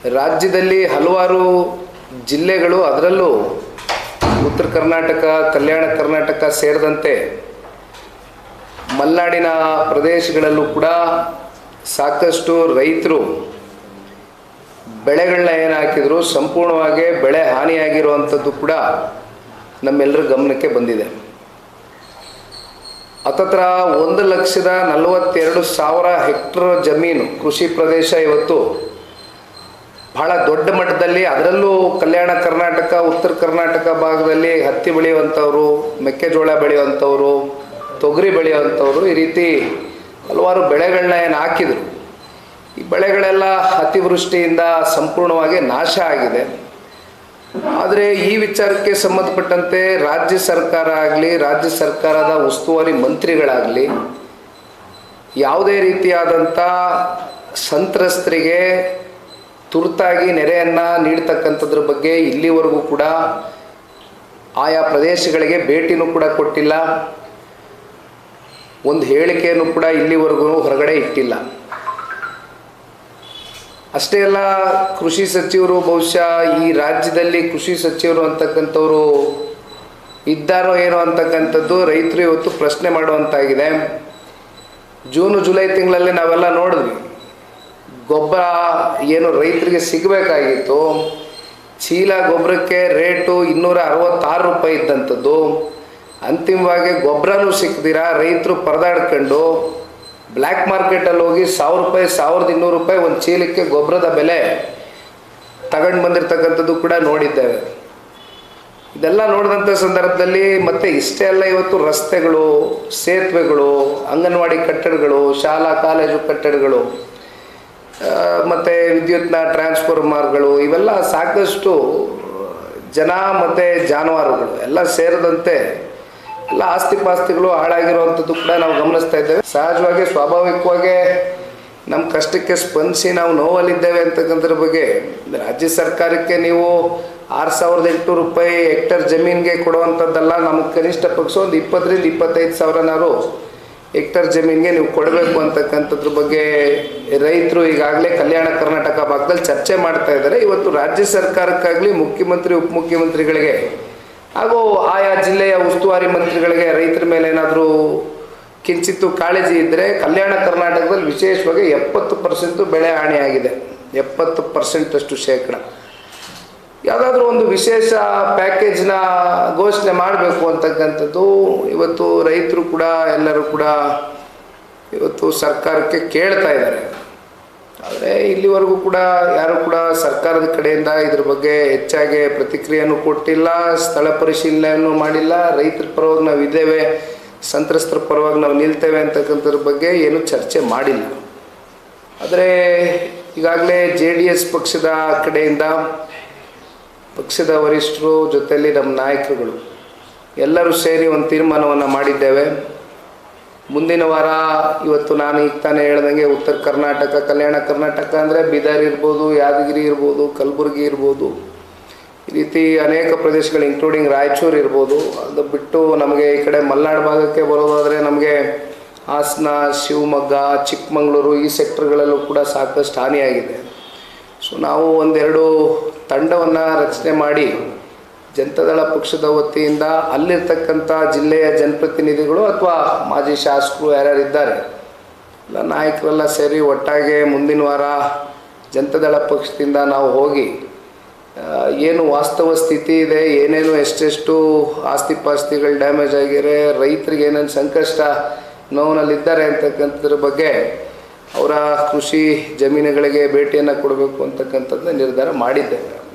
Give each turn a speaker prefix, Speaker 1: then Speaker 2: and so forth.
Speaker 1: ರಾಜ್ಯದಲ್ಲಿ ಹಲವಾರು ಜಿಲ್ಲೆಗಳು ಅದರಲ್ಲೂ ಉತ್ತರ ಕರ್ನಾಟಕ, ಕಲ್ಯಾಣ ಕರ್ನಾಟಕ ಸೇರಿದಂತೆ ಮಲೆನಾಡಿನ ಪ್ರದೇಶಗಳಲ್ಲೂ ಕೂಡ ಸಾಕಷ್ಟು ರೈತರು ಬೆಳೆಗಳನ್ನ ಏನು ಹಾಕಿದ್ರು, ಸಂಪೂರ್ಣವಾಗಿ ಬೆಳೆ ಹಾನಿಯಾಗಿರುವಂಥದ್ದು ಕೂಡ ನಮ್ಮೆಲ್ಲರ ಗಮನಕ್ಕೆ ಬಂದಿದೆ. ಹತ್ತತ್ರ ಒಂದು ಲಕ್ಷದ ನಲವತ್ತೆರಡು ಸಾವಿರ ಹೆಕ್ಟರ್ ಜಮೀನು ಕೃಷಿ ಪ್ರದೇಶ ಇವತ್ತು ಬಹಳ ದೊಡ್ಡ ಮಟ್ಟದಲ್ಲಿ ಅದರಲ್ಲೂ ಕಲ್ಯಾಣ ಕರ್ನಾಟಕ, ಉತ್ತರ ಕರ್ನಾಟಕ ಭಾಗದಲ್ಲಿ ಹತ್ತಿ ಬೆಳೆಯುವಂಥವ್ರು, ಮೆಕ್ಕೆಜೋಳ ಬೆಳೆಯುವಂಥವ್ರು, ತೊಗರಿ ಬೆಳೆಯುವಂಥವ್ರು ಈ ರೀತಿ ಹಲವಾರು ಬೆಳೆಗಳನ್ನ ಏನು ಹಾಕಿದರು. ಈ ಬೆಳೆಗಳೆಲ್ಲ ಅತಿವೃಷ್ಟಿಯಿಂದ ಸಂಪೂರ್ಣವಾಗಿ ನಾಶ ಆಗಿದೆ. ಆದರೆ ಈ ವಿಚಾರಕ್ಕೆ ಸಂಬಂಧಪಟ್ಟಂತೆ ರಾಜ್ಯ ಸರ್ಕಾರ ಆಗಲಿ, ರಾಜ್ಯ ಸರ್ಕಾರದ ಉಸ್ತುವಾರಿ ಮಂತ್ರಿಗಳಾಗಲಿ, ಯಾವುದೇ ರೀತಿಯಾದಂಥ ಸಂತ್ರಸ್ತರಿಗೆ ತುರ್ತಾಗಿ ನೆರೆಯನ್ನು ನೀಡ್ತಕ್ಕಂಥದ್ರ ಬಗ್ಗೆ ಇಲ್ಲಿವರೆಗೂ ಕೂಡ ಆಯಾ ಪ್ರದೇಶಗಳಿಗೆ ಭೇಟಿನೂ ಕೂಡ ಕೊಟ್ಟಿಲ್ಲ. ಒಂದು ಹೇಳಿಕೆಯನ್ನು ಕೂಡ ಇಲ್ಲಿವರೆಗೂ ಹೊರಗಡೆ ಇಟ್ಟಿಲ್ಲ. ಅಷ್ಟೇ ಅಲ್ಲ, ಕೃಷಿ ಸಚಿವರು ಬಹುಶಃ ಈ ರಾಜ್ಯದಲ್ಲಿ ಕೃಷಿ ಸಚಿವರು ಅಂತಕ್ಕಂಥವ್ರು ಇದ್ದಾರೋ ಏನೋ ಅಂತಕ್ಕಂಥದ್ದು ರೈತರು ಇವತ್ತು ಪ್ರಶ್ನೆ ಮಾಡುವಂತಾಗಿದೆ. ಜೂನು, ಜುಲೈ ತಿಂಗಳಲ್ಲಿ ನಾವೆಲ್ಲ ನೋಡಿದ್ವಿ. ಗೊಬ್ಬರ ಏನು ರೈತರಿಗೆ ಸಿಗಬೇಕಾಗಿತ್ತು, ಚೀಲ ಗೊಬ್ಬರಕ್ಕೆ ರೇಟು ಇನ್ನೂರ ಅರವತ್ತಾರು ರೂಪಾಯಿ ಇದ್ದಂಥದ್ದು. ಅಂತಿಮವಾಗಿ ಗೊಬ್ಬರನೂ ಸಿಕ್ದಿರ ರೈತರು ಪರದಾಡ್ಕೊಂಡು ಬ್ಲ್ಯಾಕ್ ಮಾರ್ಕೆಟಲ್ಲಿ ಹೋಗಿ ಸಾವಿರ ರೂಪಾಯಿ, ಸಾವಿರದ ಇನ್ನೂರು ರೂಪಾಯಿ ಒಂದು ಚೀಲಕ್ಕೆ ಗೊಬ್ಬರದ ಬೆಲೆ ತಗೊಂಡು ಬಂದಿರತಕ್ಕಂಥದ್ದು ಕೂಡ ನೋಡಿದ್ದೇವೆ. ಇದೆಲ್ಲ ನೋಡಿದಂಥ ಸಂದರ್ಭದಲ್ಲಿ ಮತ್ತೆ ಇಷ್ಟೇ ಅಲ್ಲ ಇವತ್ತು ರಸ್ತೆಗಳು, ಸೇತುವೆಗಳು, ಅಂಗನವಾಡಿ ಕಟ್ಟಡಗಳು, ಶಾಲಾ, ಕಾಲೇಜು ಕಟ್ಟಡಗಳು. ಮತ್ತೆ ವಿದ್ಯುತ್ನ ಟ್ರಾನ್ಸ್ಫಾರ್ಮರ್ಗಳು ಇವೆಲ್ಲ ಸಾಕಷ್ಟು, ಜನ ಮತ್ತು ಜಾನುವಾರುಗಳು ಎಲ್ಲ ಸೇರಿದಂತೆ ಎಲ್ಲ ಆಸ್ತಿ ಪಾಸ್ತಿಗಳು ಹಾಳಾಗಿರುವಂಥದ್ದು ಕೂಡ ನಾವು ಗಮನಿಸ್ತಾ ಇದ್ದೇವೆ. ಸಹಜವಾಗಿ, ಸ್ವಾಭಾವಿಕವಾಗಿ ನಮ್ಮ ಕಷ್ಟಕ್ಕೆ ಸ್ಪಂದಿಸಿ ನಾವು ನೋವಲ್ಲಿದ್ದೇವೆ ಅಂತಕ್ಕಂಥದ್ರ ಬಗ್ಗೆ ರಾಜ್ಯ ಸರ್ಕಾರಕ್ಕೆ ನೀವು ಆರು ಸಾವಿರದ ಎಂಟುನೂರು ರೂಪಾಯಿ ಹೆಕ್ಟರ್ ಜಮೀನಿಗೆ ಕೊಡುವಂಥದ್ದೆಲ್ಲ ನಮಗೆ ಕನಿಷ್ಠ ಪಕ್ಷ ಒಂದು ಇಪ್ಪತ್ತರಿಂದ ಇಪ್ಪತ್ತೈದು ಸಾವಿರನಾರು ಹೆಕ್ಟರ್ ಜಮೀನ್ಗೆ ನೀವು ಕೊಡಬೇಕು ಅಂತಕ್ಕಂಥದ್ರ ಬಗ್ಗೆ ರೈತರು ಈಗಾಗಲೇ ಕಲ್ಯಾಣ ಕರ್ನಾಟಕ ಭಾಗದಲ್ಲಿ ಚರ್ಚೆ ಮಾಡ್ತಾ ಇದ್ದಾರೆ. ಇವತ್ತು ರಾಜ್ಯ ಸರ್ಕಾರಕ್ಕಾಗಲಿ ಮುಖ್ಯಮಂತ್ರಿ ಉಪಮುಖ್ಯಮಂತ್ರಿಗಳಿಗೆ ಹಾಗೂ ಆಯಾ ಜಿಲ್ಲೆಯ ಉಸ್ತುವಾರಿ ಮಂತ್ರಿಗಳಿಗೆ ರೈತರ ಮೇಲೆ ಏನಾದರೂ ಕಿಂಚಿತ್ತು ಕಾಳಜಿ ಇದ್ದರೆ ಕಲ್ಯಾಣ ಕರ್ನಾಟಕದಲ್ಲಿ ವಿಶೇಷವಾಗಿ ಎಪ್ಪತ್ತು ಪರ್ಸೆಂಟು ಬೆಳೆ ಹಾನಿಯಾಗಿದೆ. ಎಪ್ಪತ್ತು ಪರ್ಸೆಂಟಷ್ಟು ಶೇಕಡ. ಯಾವುದಾದ್ರೂ ಒಂದು ವಿಶೇಷ ಪ್ಯಾಕೇಜ್ನ ಘೋಷಣೆ ಮಾಡಬೇಕು ಅಂತಕ್ಕಂಥದ್ದು, ಇವತ್ತು ರೈತರು ಕೂಡ, ಎಲ್ಲರೂ ಕೂಡ ಇವತ್ತು ಸರ್ಕಾರಕ್ಕೆ ಕೇಳ್ತಾ ಇದ್ದಾರೆ. ಆದರೆ ಇಲ್ಲಿವರೆಗೂ ಕೂಡ ಯಾರು ಕೂಡ ಸರ್ಕಾರದ ಕಡೆಯಿಂದ ಇದ್ರ ಬಗ್ಗೆ ಹೆಚ್ಚಾಗಿ ಪ್ರತಿಕ್ರಿಯೆಯನ್ನು ಕೊಟ್ಟಿಲ್ಲ, ಸ್ಥಳ ಪರಿಶೀಲನೆಯನ್ನು ಮಾಡಿಲ್ಲ, ರೈತರ ಪರವಾಗಿ ನಾವು ಇದ್ದೇವೆ, ಸಂತ್ರಸ್ತರ ಪರವಾಗಿ ನಾವು ನಿಲ್ತೇವೆ ಅಂತಕ್ಕಂಥದ್ರ ಬಗ್ಗೆ ಏನು ಚರ್ಚೆ ಮಾಡಿಲ್ಲ. ಆದರೆ ಈಗಾಗಲೇ ಜೆ ಡಿ ಎಸ್ ಪಕ್ಷದ ಕಡೆಯಿಂದ ಪಕ್ಷದ ವರಿಷ್ಠರು ಜೊತೆಯಲ್ಲಿ ನಮ್ಮ ನಾಯಕರುಗಳು ಎಲ್ಲರೂ ಸೇರಿ ಒಂದು ತೀರ್ಮಾನವನ್ನು ಮಾಡಿದ್ದೇವೆ. ಮುಂದಿನ ವಾರ ಇವತ್ತು ನಾನು ಈಗ ತಾನೇ ಹೇಳ್ದಂಗೆ ಉತ್ತರ ಕರ್ನಾಟಕ, ಕಲ್ಯಾಣ ಕರ್ನಾಟಕ ಅಂದರೆ ಬೀದರ್ ಇರ್ಬೋದು, ಯಾದಗಿರಿ ಇರ್ಬೋದು, ಕಲಬುರಗಿ ಇರ್ಬೋದು. ಈ ರೀತಿ ಅನೇಕ ಪ್ರದೇಶಗಳು ಇನ್ಕ್ಲೂಡಿಂಗ್ ರಾಯಚೂರು ಇರ್ಬೋದು. ಅದು ಬಿಟ್ಟು ನಮಗೆ ಈ ಕಡೆ ಮಲೆನಾಡು ಭಾಗಕ್ಕೆ ಬರೋದಾದರೆ ನಮಗೆ ಹಾಸನ, ಶಿವಮೊಗ್ಗ, ಚಿಕ್ಕಮಗಳೂರು ಈ ಸೆಕ್ಟರ್ಗಳಲ್ಲೂ ಕೂಡ ಸಾಕಷ್ಟು ಹಾನಿಯಾಗಿದೆ. ಸೊ ನಾವು ಒಂದೆರಡು ತಂಡವನ್ನು ರಚನೆ ಮಾಡಿ ಜನತಾದಳ ಪಕ್ಷದ ವತಿಯಿಂದ ಅಲ್ಲಿರ್ತಕ್ಕಂಥ ಜಿಲ್ಲೆಯ ಜನಪ್ರತಿನಿಧಿಗಳು ಅಥವಾ ಮಾಜಿ ಶಾಸಕರು ಯಾರ್ಯಾರು ಇದ್ದಾರೆ, ಎಲ್ಲ ನಾಯಕರೆಲ್ಲ ಸೇರಿ ಒಟ್ಟಾಗೆ ಮುಂದಿನ ವಾರ ಜನತಾದಳ ಪಕ್ಷದಿಂದ ನಾವು ಹೋಗಿ ಏನು ವಾಸ್ತವ ಸ್ಥಿತಿ ಇದೆ, ಏನೇನು ಎಷ್ಟೆಷ್ಟು ಆಸ್ತಿ ಪಾಸ್ತಿಗಳು ಡ್ಯಾಮೇಜ್ ಆಗಿರೆ ರೈತರಿಗೆ ಏನೇನು ಸಂಕಷ್ಟ ನೋವಿನಲ್ಲಿದ್ದಾರೆ ಅಂತಕ್ಕಂಥದ್ರ ಬಗ್ಗೆ ಅವರ ಕೃಷಿ ಜಮೀನುಗಳಿಗೆ ಭೇಟಿಯನ್ನು ಕೊಡಬೇಕು ಅಂತಕ್ಕಂಥದ್ದು ನಿರ್ಧಾರ ಮಾಡಿದ್ದೇವೆ